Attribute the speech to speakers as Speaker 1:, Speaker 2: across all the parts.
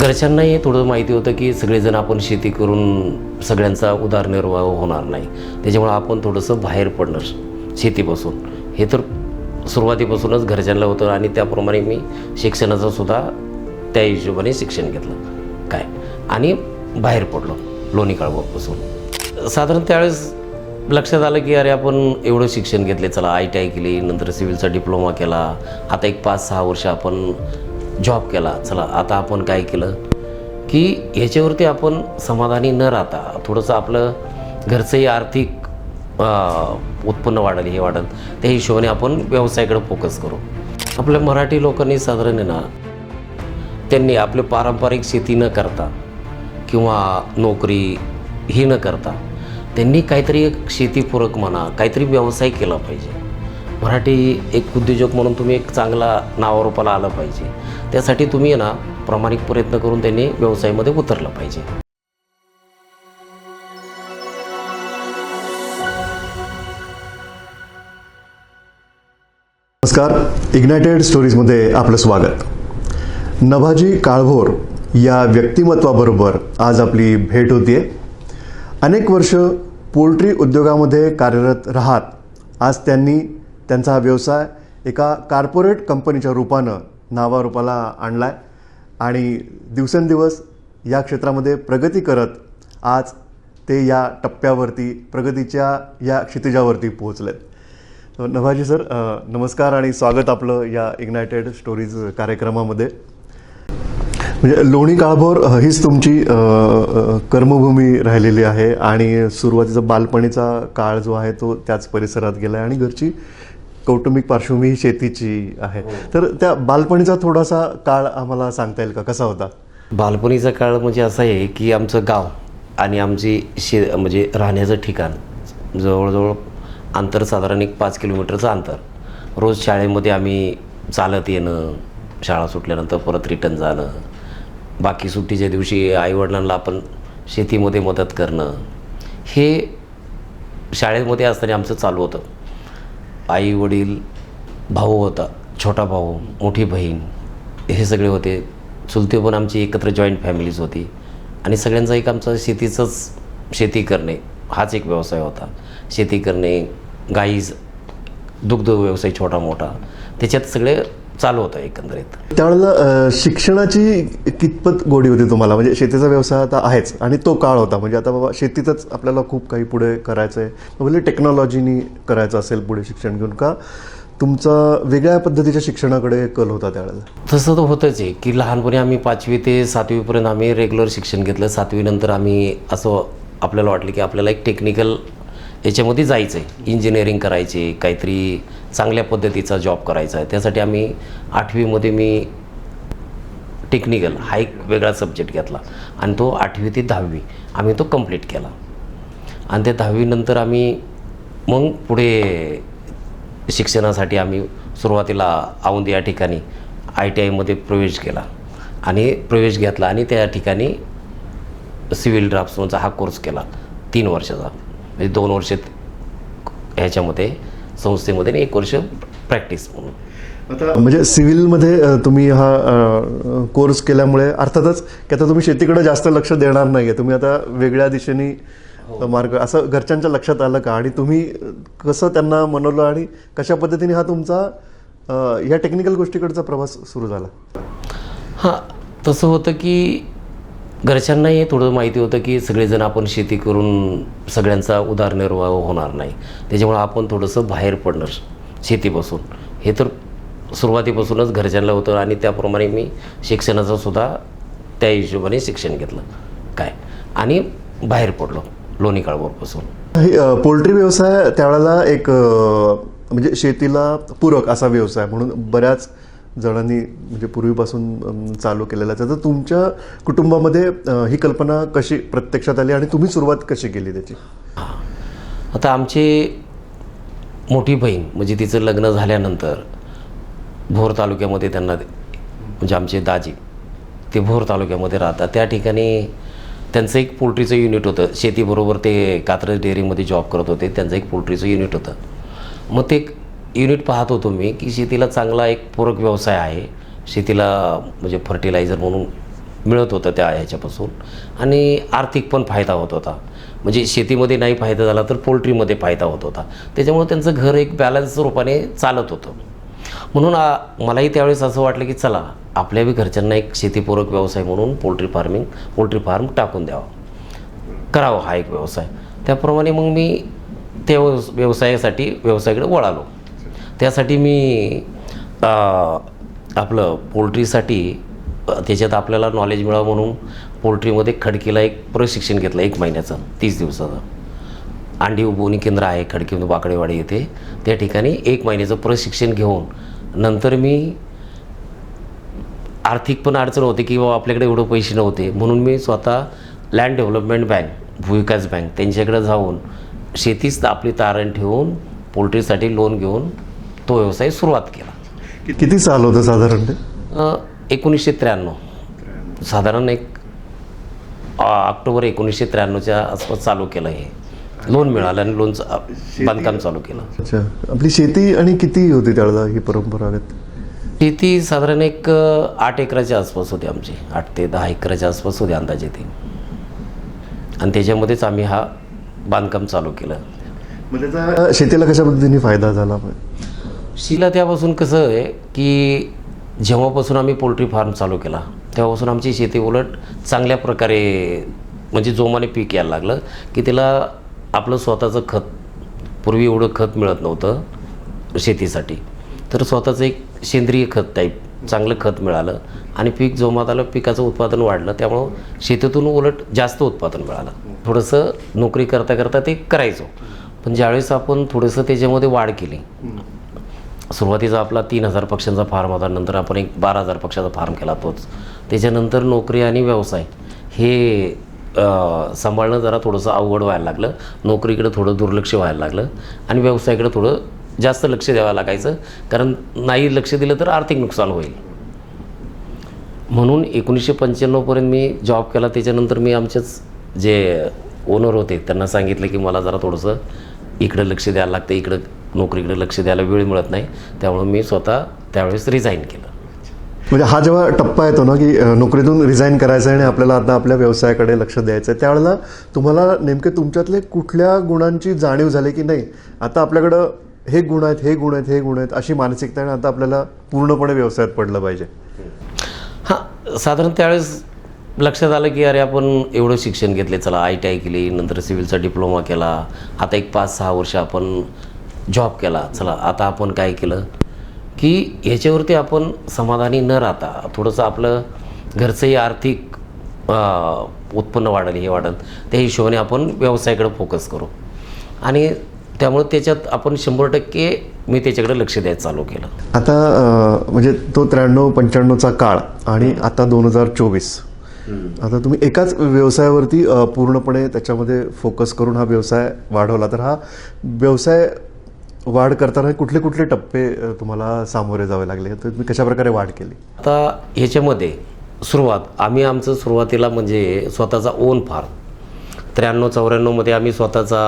Speaker 1: घरच्यांनाही थोडं माहिती होतं की सगळेजण आपण शेती करून सगळ्यांचा उदरनिर्वाह होणार नाही. त्याच्यामुळं आपण थोडंसं बाहेर पडणार शेतीपासून. हे तर सुरुवातीपासूनच घरच्यांना होतं आणि त्याप्रमाणे मी शिक्षणाचं सुद्धा त्या हिशोबाने शिक्षण घेतलं. काय? आणि बाहेर पडलो लोणी काळबापासून साधारण त्यावेळेस लक्षात आलं की अरे आपण एवढं शिक्षण घेतले चला आय टी आय केली नंतर सिव्हिलचा डिप्लोमा केला. आता एक पाच सहा वर्ष आपण जॉब केला. चला आता आपण काय केलं की ह्याच्यावरती आपण समाधानी न राहता थोडंसं आपलं घरचंही आर्थिक उत्पन्न वाढेल हे वाढेल. त्या हिशोबाने आपण व्यवसायाकडे फोकस करू. आपल्या मराठी लोकांनी साधारण ना त्यांनी आपले पारंपरिक शेती न करता किंवा नोकरी ही न करता त्यांनी काहीतरी एक शेतीपूरक म्हणा काहीतरी व्यवसाय केला पाहिजे. मराठी एक उद्योजक म्हणून तुम्ही एक चांगला नावारूपाला आलं पाहिजे. त्यासाठी तुम्ही ना प्रामाणिक प्रयत्न करून त्यांनी व्यवसायामध्ये उतरलं पाहिजे.
Speaker 2: नमस्कार. इग्नायटेड स्टोरीजमध्ये आपलं स्वागत. नभाजी काळभोर या व्यक्तिमत्वाबरोबर आज आपली भेट होतीये. अनेक वर्ष पोल्ट्री उद्योगामध्ये कार्यरत राहत आज त्यांनी त्यांचा हा व्यवसाय एका कार्पोरेट कंपनीच्या रूपानं नावारूपाला आणला आहे आणि दिवसेंदिवस या क्षेत्रामध्ये प्रगती करत आज ते या टप्प्यावरती प्रगतीच्या या क्षितिजावरती पोहोचलेत. नभाजी सर नमस्कार आणि स्वागत आपलं या इग्नायटेड स्टोरीज कार्यक्रमामध्ये. म्हणजे लोणी काळभोर हीच तुमची कर्मभूमी राहिलेली आहे आणि सुरुवातीचा बालपणीचा काळ जो आहे तो त्याच परिसरात गेला आहे आणि घरची कौटुंबिक पार्श्वभूमी ही शेतीची आहे. तर त्या बालपणीचा थोडासा काळ आम्हाला सांगता येईल का? कसा होता?
Speaker 1: बालपणीचा काळ म्हणजे असा आहे की आमचं गाव आणि आमची शे म्हणजे राहण्याचं ठिकाण जवळजवळ अंतर साधारण एक पाच किलोमीटरचं अंतर. रोज शाळेमध्ये आम्ही चालत येणं शाळा सुटल्यानंतर परत रिटर्न जाणं. बाकी सुट्टीच्या दिवशी आईवडिलांना आपण शेतीमध्ये मदत करणं. हे शाळेमध्ये असताना आमचं चालू होतं. आई वडील भाऊ होता छोटा भाऊ मोठी बहीण हे सगळे होते. चुलते पण आमची एकत्र जॉईंट फॅमिलीज होती. आणि सगळ्यांचा एक आमचा शेतीचंच शेती करणे हाच एक व्यवसाय होता. शेती करणे गाईज दुग्ध व्यवसाय छोटा मोठा त्याच्यात सगळे चालू होतं एकंदरीत.
Speaker 2: त्यावेळेला शिक्षणाची कितपत गोडी होती तुम्हाला? म्हणजे शेतीचा व्यवसाय आता आहेच आणि तो काळ होता. म्हणजे आता बाबा शेतीतच आपल्याला खूप काही पुढे करायचं आहे म्हणजे टेक्नॉलॉजीनी करायचं असेल पुढे शिक्षण घेऊन का? तुमचा वेगळ्या पद्धतीच्या शिक्षणाकडे कल होता त्यावेळेला?
Speaker 1: तसं तर होतंच आहे की लहानपणी आम्ही पाचवी ते सातवीपर्यंत आम्ही रेग्युलर शिक्षण घेतलं. सातवीनंतर आम्ही असं आपल्याला वाटलं की आपल्याला एक टेक्निकल याच्यामध्ये जायचं आहे इंजिनिअरिंग करायचे काहीतरी चांगल्या पद्धतीचा जॉब करायचा आहे. त्यासाठी आम्ही आठवीमध्ये मी टेक्निकल हा एक वेगळा सब्जेक्ट घेतला. आणि तो आठवी ते दहावी आम्ही तो कंप्लीट केला. आणि त्या दहावीनंतर आम्ही मग पुढे शिक्षणासाठी आम्ही सुरुवातीला औंध या ठिकाणी आय टी आयमध्ये प्रवेश केला. आणि प्रवेश घेतला आणि त्या ठिकाणी सिव्हिल ड्राफ्ट्समनचा हा कोर्स केला. तीन वर्षाचा. म्हणजे दोन वर्ष ह्याच्यामध्ये संस्थेमध्ये आणि एक वर्ष प्रॅक्टिस म्हणून.
Speaker 2: आता म्हणजे सिव्हिलमध्ये तुम्ही हा कोर्स केल्यामुळे अर्थातच की आता तुम्ही शेतीकडे जास्त लक्ष देणार नाही आहे तुम्ही आता वेगळ्या दिशेने मार्ग असं घरच्यांच्या लक्षात आलं का? आणि तुम्ही कसं त्यांना मनवलं आणि कशा पद्धतीने हा तुमचा या टेक्निकल गोष्टीकडचा प्रवास सुरू झाला?
Speaker 1: हां तसं होतं की घरच्यांनाही थोडं माहिती होतं की सगळेजण आपण शेती करून सगळ्यांचा उदरनिर्वाह होणार नाही. त्याच्यामुळं आपण थोडंसं बाहेर पडणार शेतीपासून. हे तर सुरुवातीपासूनच घरच्यांना होतं आणि त्याप्रमाणे मी शिक्षणाचं सुद्धा त्या हिशोबाने शिक्षण घेतलं. काय? आणि बाहेर पडलो लोणी काळभोरपासून.
Speaker 2: हे पोल्ट्री व्यवसाय त्यावेळेला एक म्हणजे शेतीला पूरक असा व्यवसाय म्हणून बऱ्याच जणांनी म्हणजे पूर्वीपासून चालू केलेला आहे. तर तुमच्या कुटुंबामध्ये ही कल्पना कशी प्रत्यक्षात आली आणि तुम्ही सुरुवात कशी केली त्याची?
Speaker 1: आता आमची मोठी बहीण म्हणजे तिचं लग्न झाल्यानंतर भोर तालुक्यामध्ये त्यांना म्हणजे आमचे दाजी ते भोर तालुक्यामध्ये राहतात. त्या ठिकाणी त्यांचं एक पोल्ट्रीचं युनिट होतं. शेतीबरोबर ते कात्रज डेअरीमध्ये जॉब करत होते. त्यांचं एक पोल्ट्रीचं युनिट होतं. मग ते युनिट पाहत होतो मी की शेतीला चांगला एक पूरक व्यवसाय आहे. शेतीला म्हणजे फर्टिलायझर म्हणून मिळत होतं त्या ह्याच्यापासून. आणि आर्थिक पण फायदा होत होता. म्हणजे शेतीमध्ये नाही फायदा झाला तर पोल्ट्रीमध्ये फायदा होत होता. त्याच्यामुळे त्यांचं घर एक बॅलन्स रूपाने चालत होतं. म्हणून मलाही त्यावेळेस असं वाटलं की चला आपल्या बी घरच्यांना एक शेतीपूरक व्यवसाय म्हणून पोल्ट्री फार्मिंग पोल्ट्री फार्म टाकून द्यावा. करावा हा एक व्यवसाय. त्याप्रमाणे मग मी त्या व्यवसायासाठी व्यवसायाकडे वळालो. त्यासाठी मी आपलं पोल्ट्रीसाठी त्याच्यात आपल्याला नॉलेज मिळावं म्हणून पोल्ट्रीमध्ये खडकीला एक प्रशिक्षण घेतलं एक महिन्याचं तीस दिवसाचं. अंडी उबवणी केंद्र आहे खडकी वाकडेवाडी येथे त्या ठिकाणी एक महिन्याचं प्रशिक्षण घेऊन नंतर मी आर्थिक पण अडचण होते की बाबा आपल्याकडे एवढे पैसे नव्हते. म्हणून मी स्वतः लँड डेव्हलपमेंट बँक भूविकास बँक त्यांच्याकडे जाऊन शेतीच आपली तारण ठेवून पोल्ट्रीसाठी लोन घेऊन तो व्यवसाय सुरुवात केला.
Speaker 2: किती साल होतं साधारण
Speaker 1: एकोणीसशे त्र्याण्णव. साधारण एक ऑक्टोबर एकोणीसशे त्र्याण्णवच्या आसपास चालू केलं हे. लोन मिळालं आणि लोनचं बांधकाम चालू केलं.
Speaker 2: अच्छा. आपली शेती आणि किती होती त्यावेळेला ही परंपरागत?
Speaker 1: शेती साधारण एक आठ एकराच्या आसपास होती आमची. आठ ते दहा एकराच्या आसपास होती अंदाजे ती. आणि त्याच्यामध्येच आम्ही हा बांधकाम चालू केलं.
Speaker 2: मग त्याचा शेतीला कशा पद्धतीने फायदा झाला?
Speaker 1: शिला त्यापासून कसं आहे की जेव्हापासून आम्ही पोल्ट्री फार्म चालू केला तेव्हापासून आमची शेती उलट चांगल्या प्रकारे म्हणजे जोमाने पीक यायला लागलं की तिला आपलं स्वतःचं खत पूर्वी एवढं खत मिळत नव्हतं शेतीसाठी. तर स्वतःचं एक सेंद्रिय खत टाईप चांगलं खत मिळालं आणि पीक जोमात आलं पिकाचं उत्पादन वाढलं त्यामुळं शेतीतून उलट जास्त उत्पादन मिळालं. थोडंसं नोकरी करता करता ते करायचो. पण ज्यावेळेस आपण थोडंसं त्याच्यामध्ये वाढ केली सुरुवातीचा आपला तीन हजार पक्षांचा फार्म होता नंतर आपण एक बारा हजार पक्षाचा फार्म केला तोच. त्याच्यानंतर नोकरी आणि व्यवसाय हे सांभाळणं जरा थोडंसं अवघड व्हायला लागलं. नोकरीकडे थोडं दुर्लक्ष व्हायला लागलं आणि व्यवसायाकडे थोडं जास्त लक्ष द्यावं लागायचं. कारण नाही लक्ष दिलं तर आर्थिक नुकसान होईल. म्हणून एकोणीसशे पंच्याण्णवपर्यंत मी जॉब केला. त्याच्यानंतर मी आमचेच जे ओनर होते त्यांना सांगितलं की मला जरा थोडंसं इकडं लक्ष द्यायला लागतं इकडं नोकरीकडे लक्ष द्यायला वेळ मिळत नाही. त्यामुळे मी स्वतः त्यावेळेस रिझाईन केलं.
Speaker 2: म्हणजे हा जेव्हा टप्पा येतो ना की नोकरीतून रिझाईन करायचं आहे आणि आपल्याला आता आपल्या व्यवसायाकडे लक्ष द्यायचं आहे त्यावेळेला तुम्हाला नेमके तुमच्यातले कुठल्या गुणांची जाणीव झाली की नाही? आता आपल्याकडं हे गुण आहेत हे गुण आहेत हे गुण आहेत अशी मानसिकता आणि आता आपल्याला पूर्णपणे व्यवसायात पडलं पाहिजे.
Speaker 1: हां साधारण त्यावेळेस लक्षात आलं की अरे आपण एवढं शिक्षण घेतले चला आय टी आय केली नंतर सिव्हिलचा डिप्लोमा केला. आता एक पाच सहा वर्ष आपण जॉब केला चला आता आपण काय केलं? की ह्याच्यावरती आपण समाधानी न राहता थोडंसं आपलं घरचंही आर्थिक उत्पन्न वाढेल हे वाढेल त्या हिशोबाने आपण व्यवसायाकडे फोकस करू. आणि त्यामुळे त्याच्यात आपण शंभर टक्के मी त्याच्याकडे लक्ष द्यायचं चालू केलं.
Speaker 2: आता म्हणजे तो त्र्याण्णव पंच्याण्णवचा काळ आणि आता दोन हजार चोवीस. आता तुम्ही एकाच व्यवसायावरती पूर्णपणे त्याच्यामध्ये फोकस करून हा व्यवसाय वाढवला. तर हा व्यवसाय वाढ करताना कुठले कुठले टप्पे तुम्हाला सामोरे जावे लागले? तर तुम्ही कशाप्रकारे वाढ केली?
Speaker 1: आता ह्याच्यामध्ये सुरुवात आम्ही आमचं सुरुवातीला म्हणजे स्वतःचा ओन फार्म त्र्याण्णव चौऱ्याण्णवमध्ये आम्ही स्वतःचा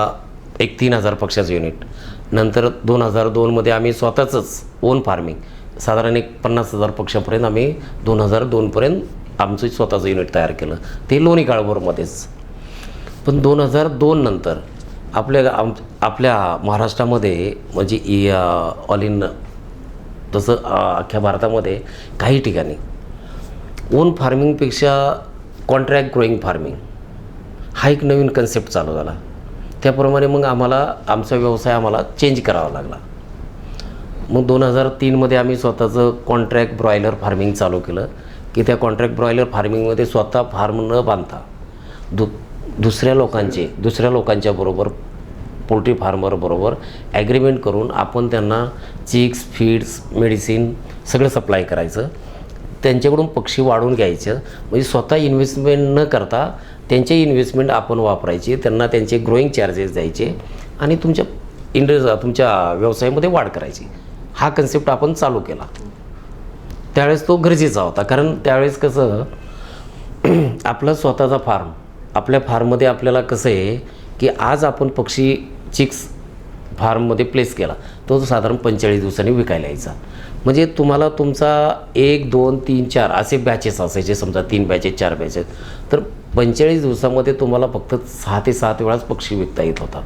Speaker 1: एक तीन हजार पक्षाचं युनिट नंतर दोन हजार दोनमध्ये आम्ही स्वतःचंच ओन फार्मिंग साधारण एक पन्नास हजार पक्षापर्यंत आम्ही दोन हजार दोनपर्यंत आमचं स्वतःचं युनिट तयार केलं. ते लोणी काळभोरमध्येच. पण दोन हजार दोन नंतर आपल्या आम आपल्या महाराष्ट्रामध्ये म्हणजे इ ऑल इन तसं अख्ख्या भारतामध्ये काही ठिकाणी ओन फार्मिंगपेक्षा कॉन्ट्रॅक्ट ग्रोईंग फार्मिंग हा एक नवीन कन्सेप्ट चालू झाला. त्याप्रमाणे मग आम्हाला आमचा व्यवसाय आम्हाला चेंज करावा लागला. मग दोन हजार तीनमध्ये आम्ही स्वतःचं कॉन्ट्रॅक्ट ब्रॉयलर फार्मिंग चालू केलं की त्या कॉन्ट्रॅक्ट ब्रॉयलर फार्मिंगमध्ये स्वतः फार्म न बांधता दु दुसऱ्या लोकांचे दुसऱ्या लोकांच्या बरोबर पोल्ट्री फार्मरबरोबर ॲग्रीमेंट करून आपण त्यांना चिक्स फीड्स मेडिसिन सगळं सप्लाय करायचं. त्यांच्याकडून पक्षी वाढवून घ्यायचं. म्हणजे स्वतः इन्व्हेस्टमेंट न करता त्यांचे इन्व्हेस्टमेंट आपण वापरायचे. त्यांना त्यांचे ग्रोईंग चार्जेस द्यायचे. आणि तुमच्या इंडस तुमच्या व्यवसायामध्ये वाढ करायची. हा कन्सेप्ट आपण चालू केला. त्यावेळेस तो गरजेचा होता. कारण त्यावेळेस कसं आपला स्वतःचा फार्म आपल्या फार्ममध्ये आपल्याला कसं आहे की आज आपण पक्षी चिक्स फार्ममध्ये प्लेस केला. तो साधारण पंचेचाळीस दिवसांनी विकायला यायचा. म्हणजे तुम्हाला तुमचा एक दोन तीन चार असे बॅचेस असायचे समजा तीन बॅचेस चार बॅचेस तर पंचेचाळीस दिवसामध्ये तुम्हाला फक्त सहा ते सात वेळाच पक्षी विकता येत होता.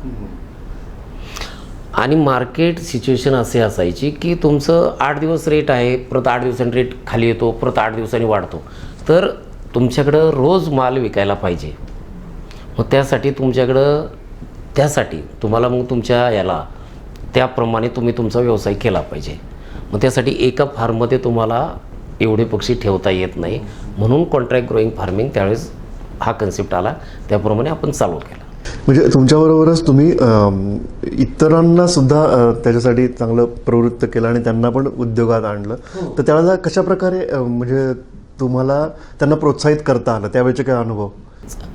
Speaker 1: आणि मार्केट सिच्युएशन असे असायची की तुमचं आठ दिवस रेट आहे परत आठ दिवसांनी रेट खाली येतो परत आठ दिवसांनी वाढतो. तर तुमच्याकडं रोज माल विकायला पाहिजे. मग त्यासाठी तुमच्याकडं त्यासाठी तुम्हाला मग तुमच्या याला त्याप्रमाणे तुम्ही तुमचा व्यवसाय केला पाहिजे. मग त्यासाठी एका फार्ममध्ये तुम्हाला एवढे पक्षी ठेवता येत नाही. म्हणून कॉन्ट्रॅक्ट ग्रोईंग फार्मिंग त्यावेळेस हा कन्सेप्ट आला. त्याप्रमाणे आपण चालू केला.
Speaker 2: म्हणजे तुमच्याबरोबरच तुम्ही इतरांना सुद्धा त्याच्यासाठी चांगलं प्रवृत्त केलं आणि त्यांना पण उद्योगात आणलं. तर त्यावेळेला कशा प्रकारे म्हणजे तुम्हाला त्यांना प्रोत्साहित करता आलं? त्यावेळेचे काय अनुभव?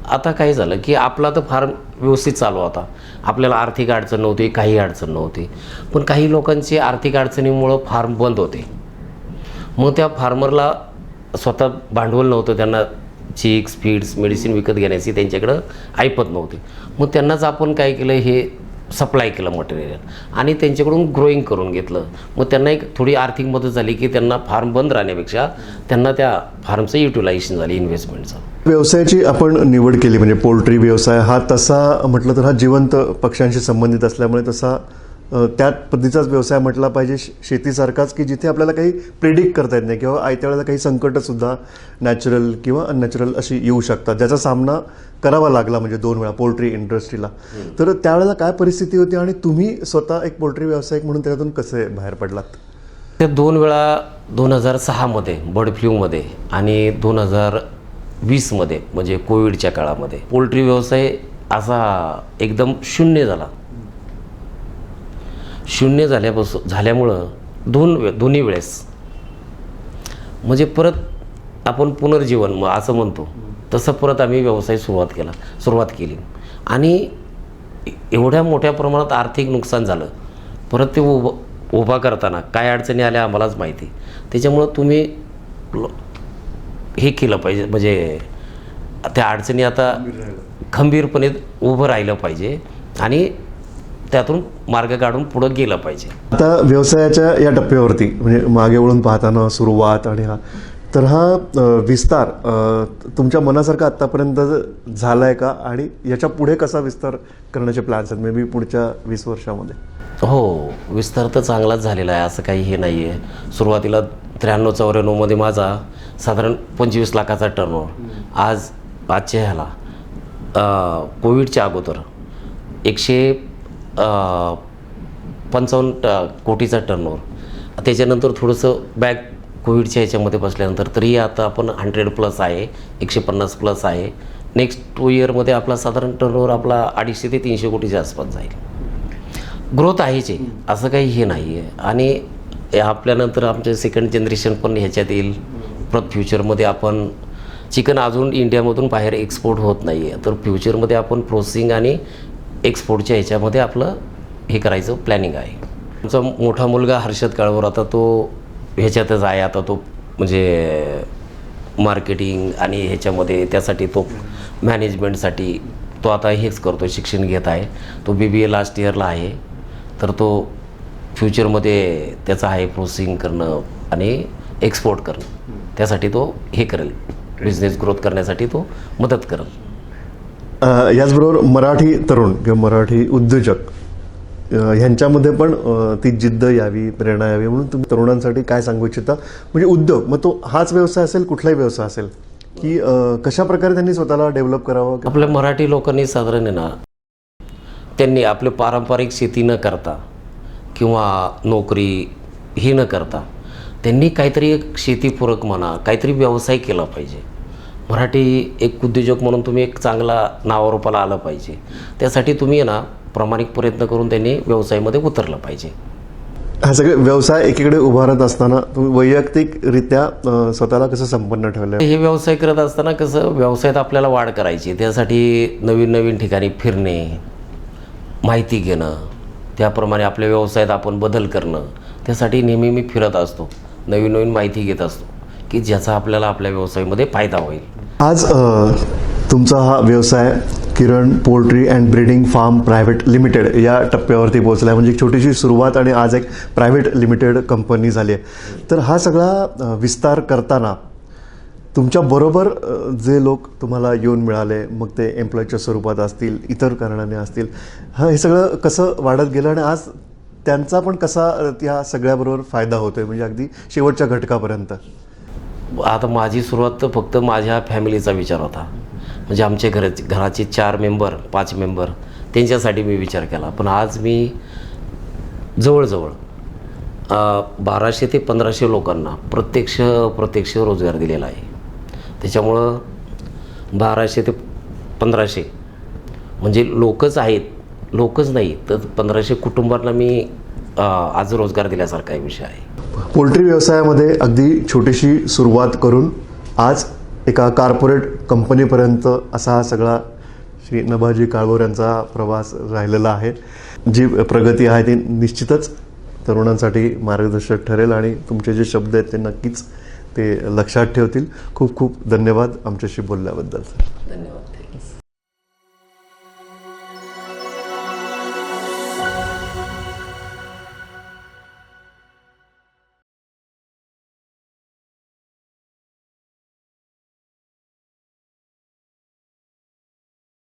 Speaker 1: आता काय झालं की आपला तर फार व्यवस्थित चालू होता. आपल्याला आर्थिक अडचण नव्हती काही अडचण नव्हती. पण काही लोकांची आर्थिक अडचणीमुळं फार्म बंद होते. मग त्या फार्मरला स्वतः भांडवल नव्हतं त्यांना चिक्स फीड्स मेडिसिन विकत घेण्याची त्यांच्याकडं ऐपत नव्हती. मग त्यांनाच आपण काय केलं हे सप्लाय केलं मटेरियल आणि त्यांच्याकडून ग्रोईंग करून घेतलं. मग त्यांना एक थोडी आर्थिक मदत झाली की त्यांना फार्म बंद राहण्यापेक्षा त्यांना त्या फार्मचं युटिलायझेशन झाली इन्व्हेस्टमेंटचं
Speaker 2: व्यवसायाची आपण निवड केली म्हणजे पोल्ट्री व्यवसाय हा तसा म्हटलं तर हा जिवंत पक्ष्यांशी संबंधित असल्यामुळे तसा त्या पद्धतीचाच व्यवसाय म्हटला पाहिजे शेतीसारखाच की जिथे आपल्याला काही प्रिडिक्ट करता येत नाही किंवा आयत्या वेळेला काही संकटंसुद्धा नॅचरल किंवा अननॅचरल अशी येऊ शकतात. ज्याचा सामना करावा लागला म्हणजे दोन वेळा पोल्ट्री इंडस्ट्रीला तर त्यावेळेला काय परिस्थिती होती आणि तुम्ही स्वतः एक पोल्ट्री व्यावसायिक म्हणून त्याच्यातून कसे बाहेर पडलात?
Speaker 1: ते दोन वेळा दोन हजार सहामध्ये बर्ड फ्लूमध्ये आणि दोन हजार वीसमध्ये म्हणजे कोविडच्या काळामध्ये. पोल्ट्री व्यवसाय असा एकदम शून्य झाला. शून्य झाल्यापासून झाल्यामुळं दोन वे दोन्ही वेळेस. म्हणजे परत आपण पुनर्जीवन म- असं म्हणतो. तसं परत आम्ही व्यवसाय सुरुवात केला सुरुवात केली. आणि एवढ्या मोठ्या प्रमाणात आर्थिक नुकसान झालं. परत ते उभं उभा करताना काय अडचणी आल्या आम्हालाच माहिती. त्याच्यामुळं तुम्ही हे केलं पाहिजे. म्हणजे त्या अडचणी आता खंबीरपणे उभं राहिलं पाहिजे आणि त्यातून मार्ग काढून पुढं गेलं पाहिजे.
Speaker 2: आता व्यवसायाच्या या टप्प्यावरती म्हणजे मागे वळून पाहताना सुरुवात आणि हा तर हा विस्तार तुमच्या मनासारखा आत्तापर्यंत झाला आहे का? आणि याच्यापुढे कसा विस्तार करण्याचे प्लॅन्स आहेत? मे बी पुढच्या वीस वर्षामध्ये.
Speaker 1: हो विस्तार तर चांगलाच झालेला आहे. असं काही हे नाही आहे सुरुवातीला त्र्याण्णव चौऱ्याण्णवमध्ये माझा साधारण पंचवीस लाखाचा टर्नओव्हर आज आजच्या ह्याला कोविडच्या अगोदर एकशे पंचावन्न ट- कोटीचा टर्नओव्हर त्याच्यानंतर थोडंसं बॅक कोविडच्या ह्याच्यामध्ये बसल्यानंतर तरी आता आपण हंड्रेड प्लस आहे एकशे पन्नास प्लस आहे. नेक्स्ट टू इयरमध्ये आपला साधारण टर्नओव्हर आपला अडीचशे ते तीनशे कोटीच्या आसपास जाईल. ग्रोथ आहेच आहे. असं काही हे नाही आहे आणि आपल्यानंतर आमचे सेकंड जनरेशन पण ह्याच्यात येईल. परत फ्युचरमध्ये आपण चिकन अजून इंडियामधून बाहेर एक्सपोर्ट होत नाही आहे तर फ्युचरमध्ये आपण प्रोसेसिंग आणि एक्सपोर्टच्या ह्याच्यामध्ये आपलं हे करायचं प्लॅनिंग आहे. आमचा मोठा मुलगा हर्षद काळवर आता तो ह्याच्यातच आहे. आता तो म्हणजे मार्केटिंग आणि ह्याच्यामध्ये त्यासाठी तो मॅनेजमेंटसाठी तो आता हेच करतो शिक्षण घेत आहे. तो बी बी ए लास्ट इयरला आहे. तर तो फ्युचरमध्ये त्याचं आहे प्रोसेसिंग करणं आणि एक्सपोर्ट करणं. त्यासाठी तो हे करेल. बिझनेस ग्रोथ करण्यासाठी तो मदत करेल.
Speaker 2: याचबरोबर मराठी तरुण किंवा मराठी उद्योजक ह्यांच्यामध्ये पण ती जिद्द यावी प्रेरणा यावी म्हणून तुम्ही तरुणांसाठी काय सांगू इच्छिता? म्हणजे उद्योग मग तो हाच व्यवसाय असेल कुठलाही व्यवसाय असेल की कशा प्रकारे त्यांनी स्वतःला डेव्हलप करावं
Speaker 1: आपल्या मराठी लोकांनी साधारण ना त्यांनी आपले पारंपरिक शेती न करता किंवा नोकरी ही न करता त्यांनी काहीतरी एक शेतीपूरक म्हणा काहीतरी व्यवसाय केला पाहिजे. मराठी एक उद्योजक म्हणून तुम्ही एक चांगला नावारूपाला आलं पाहिजे. त्यासाठी तुम्ही ना प्रामाणिक प्रयत्न करून त्यांनी व्यवसायामध्ये उतरलं पाहिजे.
Speaker 2: हा सगळे व्यवसाय एकीकडे उभारत असताना तुम्ही वैयक्तिकरित्या स्वतःला कसं संपन्न ठेवलं
Speaker 1: हे व्यवसाय करत असताना कसं व्यवसायात आपल्याला वाढ करायची त्यासाठी नवीन नवीन ठिकाणी फिरणे माहिती घेणं त्याप्रमाणे आपल्या व्यवसायात आपण बदल करणं त्यासाठी नेहमी मी फिरत असतो. नवीन नवीन माहिती घेत असतो की ज्याचा आपल्याला आपल्या व्यवसायामध्ये फायदा होईल.
Speaker 2: आज तुमचा हा व्यवसाय Kiran poultry and breeding farm private limited या टप्प्यावरती पोहोचला आहे म्हणजे एक छोटीशी सुरुवात आणि आज एक प्रायव्हेट लिमिटेड कंपनी झाली आहे. तर हा सगळा विस्तार करताना तुमच्याबरोबर जे लोक तुम्हाला येऊन मिळाले मग ते एम्प्लॉयच्या स्वरूपात असतील इतर कारणाने असतील हा हे सगळं कसं वाढत गेलं? आणि आज त्यांचा पण कसा त्या सगळ्याबरोबर फायदा होतोय? म्हणजे अगदी शेवटच्या घटकापर्यंत.
Speaker 1: आता माझी सुरुवात तर फक्त माझ्या फॅमिलीचा विचार होता. म्हणजे आमचे घर घराचे चार मेंबर पाच मेंबर त्यांच्यासाठी मी विचार केला. पण आज मी जवळजवळ बाराशे ते पंधराशे लोकांना प्रत्यक्ष प्रत्यक्ष रोजगार दिलेला आहे. त्याच्यामुळं बाराशे ते पंधराशे म्हणजे लोकच आहेत लोकच नाही. तर पंधराशे कुटुंबांना मी आज रोजगार दिल्यासारखा विषय आहे.
Speaker 2: पोल्ट्री व्यवसायामध्ये अगदी छोटीशी सुरुवात करून आज एका कॉर्पोरेट कंपनीपर्यंत असा हा सगळा श्री नभाजी काळभोर यांचा प्रवास राहिलेला आहे. जी प्रगती आहे ती निश्चितच तरुणांसाठी मार्गदर्शक ठरेल आणि तुमचे जे शब्द आहेत ते नक्कीच ते लक्षात ठेवतील. खूप खूप धन्यवाद आमच्याशी बोलल्याबद्दल.
Speaker 1: धन्यवाद.